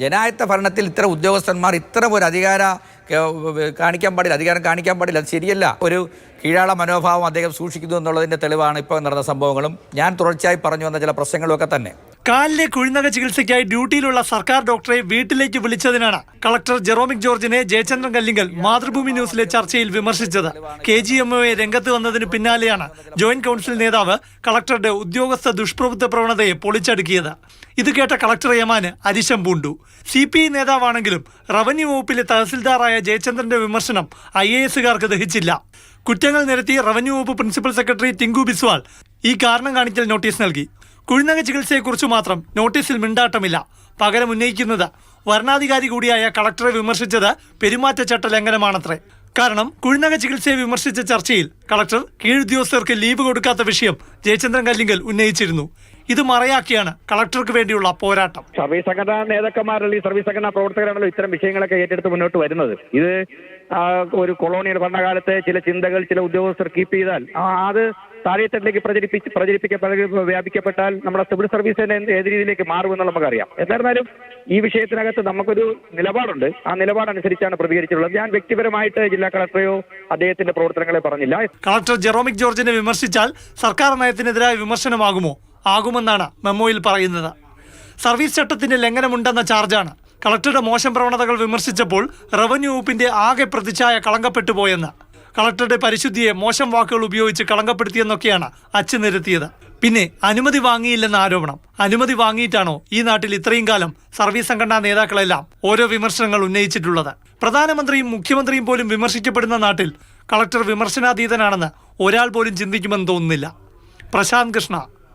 ജനായത്ത ഭരണത്തിൽ ഇത്ര ഉദ്യോഗസ്ഥന്മാർ ഇത്ര ഒരു അധികാര കാണിക്കാൻ പാടില്ല അധികാരം കാണിക്കാൻ പാടില്ല അത് ശരിയല്ല. ഒരു കീഴാള മനോഭാവം അദ്ദേഹം സൂക്ഷിക്കുന്നു എന്നുള്ളതിന്റെ തെളിവാണ് ഇപ്പോൾ നടന്ന സംഭവങ്ങളും. ഞാൻ തുടർച്ചയായി പറഞ്ഞു വന്ന ചില പ്രശ്നങ്ങളൊക്കെ തന്നെ. കാലിലെ കുഴിനക ചികിത്സയ്ക്കായി ഡ്യൂട്ടിയിലുള്ള സർക്കാർ ഡോക്ടറെ വീട്ടിലേക്ക് വിളിച്ചതിനാണ് കളക്ടർ ജെറോമിക് ജോർജിനെ ജയചന്ദ്രൻ കല്ലിങ്കൽ മാതൃഭൂമി ന്യൂസിലെ ചർച്ചയിൽ വിമർശിച്ചത്. കെ ജി എം ഒയെ രംഗത്ത് വന്നതിന് പിന്നാലെയാണ് ജോയിന്റ് കൗൺസിൽ നേതാവ് കളക്ടറുടെ ഉദ്യോഗസ്ഥ ദുഷ്പ്രവൃത്തി പ്രവണതയെ പൊളിച്ചടുക്കിയത്. ഇത് കേട്ട കളക്ടർ യമാന് അരിശം പൂണ്ടു സി പി ഐ നേതാവാണെങ്കിലും റവന്യൂ വകുപ്പിലെ തഹസിൽദാറായ ജയചന്ദ്രന്റെ വിമർശനം ഐ എ എസുകാർക്ക് ദഹിച്ചില്ല. കുറ്റങ്ങൾ നിരത്തി റവന്യൂ വകുപ്പ് പ്രിൻസിപ്പൽ സെക്രട്ടറി ടിങ്കു ബിസ്വാൾ ഈ കാരണം കാണിക്കൽ നോട്ടീസ് നൽകി. കുഴിനക ചികിത്സയെക്കുറിച്ച് മാത്രം നോട്ടീസിൽ മിണ്ടാട്ടമില്ല. പകരം ഉന്നയിക്കുന്നത് വരണാധികാരി കൂടിയായ കളക്ടറെ വിമർശിച്ചത് പെരുമാറ്റച്ചട്ട ലംഘനമാണത്രേ. കാരണം കുഴിനക ചികിത്സയെ വിമർശിച്ച ചർച്ചയിൽ കളക്ടർ കീഴുദ്യോഗസ്ഥർക്ക് ലീവ് കൊടുക്കാത്ത വിഷയം ജയചന്ദ്രൻ കല്ലിങ്കൽ ഉന്നയിച്ചിരുന്നു. ഇത് മറയാക്കിയാണ് കളക്ടർക്ക് വേണ്ടിയുള്ള പോരാട്ടം. സർവീസ് സംഘടനാ നേതാക്കന്മാരല്ല ഈ സർവീസ് സംഘടനാ പ്രവർത്തകരാണല്ലോ ഇത്തരം വിഷയങ്ങളൊക്കെ ഏറ്റെടുത്ത് മുന്നോട്ട് വരുന്നത്. ഇത് ഒരു കൊളോണിയൽ ഭരണകാലത്തെ ചില ചിന്തകൾ ചില ഉദ്യോഗസ്ഥർ കീപ്പ് ചെയ്താൽ അത് താഴെത്തട്ടിലേക്ക് പ്രചരിപ്പിച്ച് പ്രചരിപ്പിക്കപ്പെട്ട വ്യാപിക്കപ്പെട്ടാൽ നമ്മുടെ സിവിൽ സർവീസിന്റെ ഏത് രീതിയിലേക്ക് മാറും എന്നുള്ള നമുക്കറിയാം. എന്നിരുന്നാലും ഈ വിഷയത്തിനകത്ത് നമുക്കൊരു നിലപാടുണ്ട്. ആ നിലപാടനുസരിച്ചാണ് പ്രതികരിച്ചിട്ടുള്ളത്. ഞാൻ വ്യക്തിപരമായിട്ട് ജില്ലാ കളക്ടറെയോ അദ്ദേഹത്തിന്റെ പ്രവർത്തനങ്ങളെ പറഞ്ഞില്ല. കളക്ടർ ജെറോമിക് ജോർജിനെ വിമർശിച്ചാൽ സർക്കാർ നയത്തിനെതിരായ വിമർശനമാകുമോ? ആകുമെന്നാണ് മെമ്മോയിൽ പറയുന്നത്. സർവീസ് ചട്ടത്തിന്റെ ലംഘനമുണ്ടെന്ന ചാർജാണ്. കളക്ടറുടെ മോശം പ്രവണതകൾ വിമർശിച്ചപ്പോൾ റവന്യൂ വകുപ്പിന്റെ ആകെ പ്രതിച്ഛായ കളങ്കപ്പെട്ടു പോയെന്ന് കളക്ടറുടെ പരിശുദ്ധിയെ മോശം വാക്കുകൾ ഉപയോഗിച്ച് കളങ്കപ്പെടുത്തിയെന്നൊക്കെയാണ് അച്ചു നിരത്തിയത്. പിന്നെ അനുമതി വാങ്ങിയില്ലെന്ന ആരോപണം. അനുമതി വാങ്ങിയിട്ടാണോ ഈ നാട്ടിൽ ഇത്രയും കാലം സർവീസ് സംഘടനാ നേതാക്കളെല്ലാം ഓരോ വിമർശനങ്ങൾ ഉന്നയിച്ചിട്ടുള്ളത്? പ്രധാനമന്ത്രിയും മുഖ്യമന്ത്രിയും പോലും വിമർശിക്കപ്പെടുന്ന നാട്ടിൽ കളക്ടർ വിമർശനാതീതനാണെന്ന് ഒരാൾ പോലും ചിന്തിക്കുമെന്ന് തോന്നുന്നില്ല. പ്രശാന്ത് കൃഷ്ണ